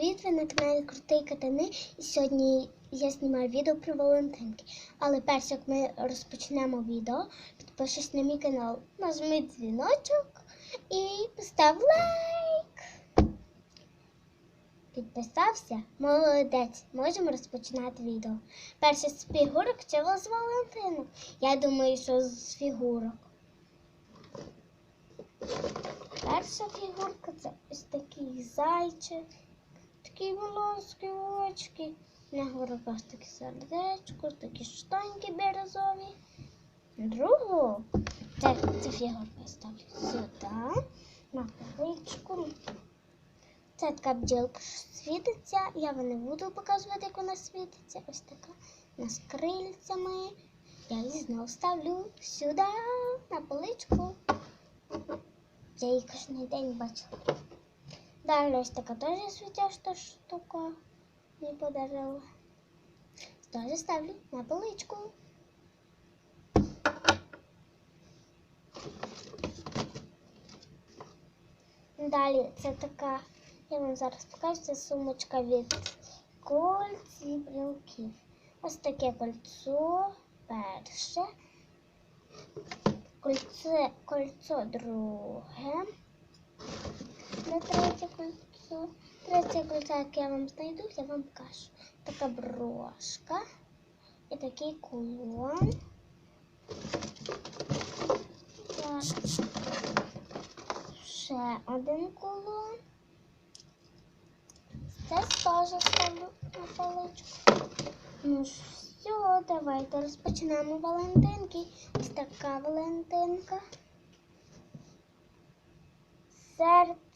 Привіт, ви на каналі Крутий Катани. І сьогодні я знімаю відео про Валентинки. Але перш як ми розпочнемо відео, підпишись на мій канал, нажми дзвіночок і постав лайк. Підписався? Молодець. Можемо розпочинати відео. Перше з фігурок чи з Валентина? Я думаю, що з фігурок. Перша фігурка це ось такий зайчик, такі волоски, очки. На гороках таке сердечко, такі штаньки березові. Другу це, фігурку я ставлю сюди, на поличку. Це така бджілка світиться. Я вам не буду показувати, як вона світиться. Ось така. У нас крильцями. Я її знову ставлю сюди, на поличку. Я її кожен день бачила. Ось така теж світяща штука. Мені подарила. Теж ставлю на поличку. Далі це така, я вам зараз покажу, це сумочка від кольц і брілків. Ось таке кольцо перше. Кольце, кольцо друге. Де третє кольцо? Третє кольцо, яке я вам знайду, я вам покажу. Така брошка і такий кулон. Так. Ще один кулон. Це теж ставлю на паличку. Ну все, давайте розпочнемо Валентинки. Ось така Валентинка. Серце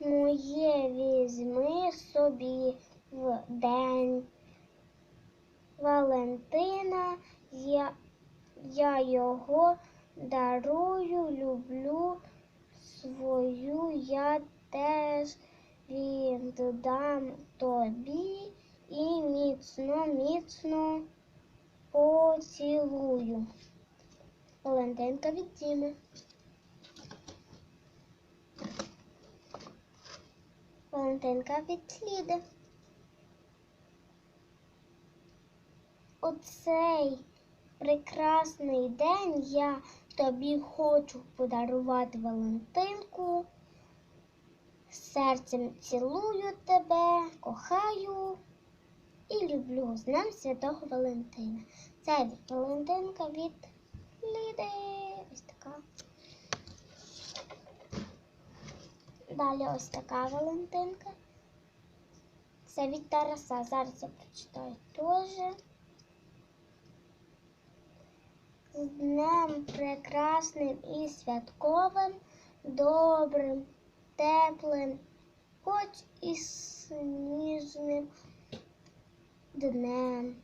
моє візьми собі в день Валентина. Я, я його дарую, люблю свою, я теж віддам тобі і міцно, міцно поцілую. Валентинка від Діми. Валентинка від Ліди. У цей прекрасний день я тобі хочу подарувати Валентинку. Серцем цілую тебе, кохаю і люблю з Днем Святого Валентина. Це Валентинка від Ліди. Ось така. Далі ось така Валентинка. Це від Тараса. Зараз я прочитаю теж. З днем прекрасним і святковим, добрим, теплим, хоч і сніжним днем,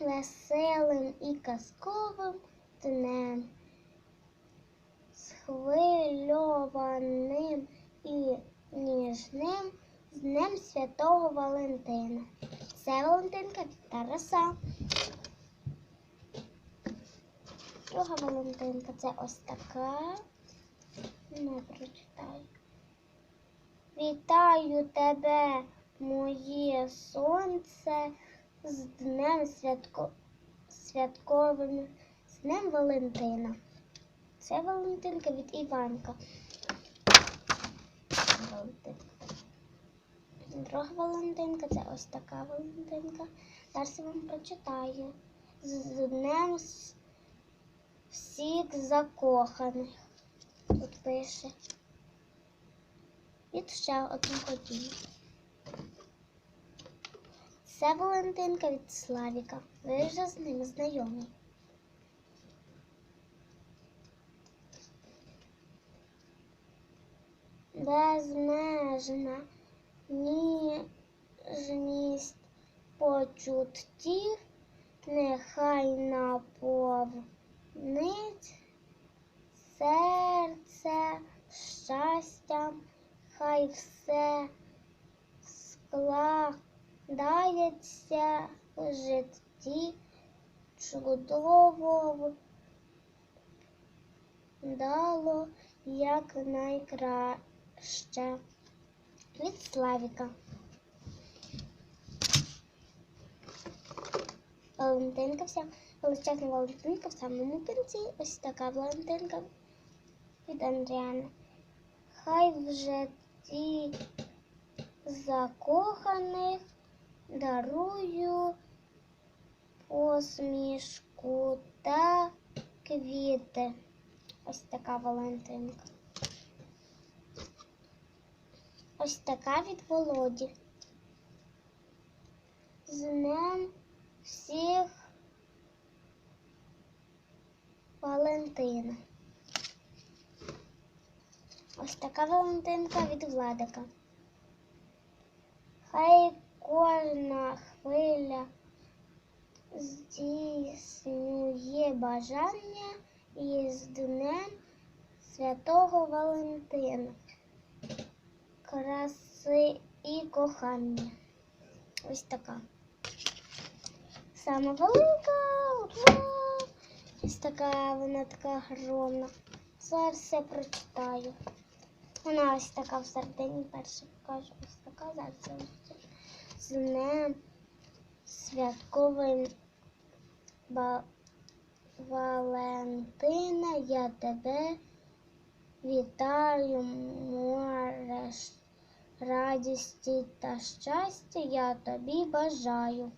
веселим і казковим днем, схвильованим з Днем Святого Валентина. Це Валентинка від Тараса. Друга Валентинка це ось така. Не прочитаю. Вітаю тебе, моє сонце, з Днем святко... святковим, з Днем Валентина. Це Валентинка від Іванка. Валентинка. Друга Валентинка це ось така Валентинка. Зараз я вам прочитаю. З Днем всіх закоханих. Тут пише. І ще одну подію. Це Валентинка від Славіка. Ви вже з ним знайомі. Безмежна ніжність почуттів нехай наповнить серце щастям, хай все складається в житті чудово дало як найкраще від Славіка. Валентинка вся. Величезна Валентинка в самому кінці. Ось така Валентинка від Андріана. Хай вже ті закоханих дарую посмішку та квіти. Ось така Валентинка. Ось така від Володі. З днем всіх Валентина. Ось така Валентинка від Владика. Хай кожна хвиля здійснює бажання і з Днем Святого Валентина, краси і кохання. Ось така. Сама велика. Ось така, вона така огромна. Зараз все прочитаю. Вона ось така всередині перша покажу. Ось така зараз. З днем святковим Ба- Валентина, я тебе вітаю, море ш- радісті та щастя я тобі бажаю.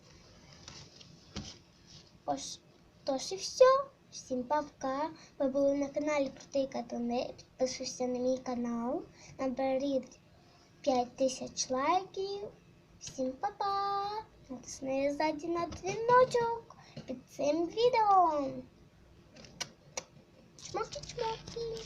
Ось, тож і все. Всім папка. Ви були на каналі Крутий Катуни. Підписуйся на мій канал. Наберіть 5000 лайків. Всім па-па! Натисни ззаді на дзвіночок під цим відео. Чмоки-чмоки.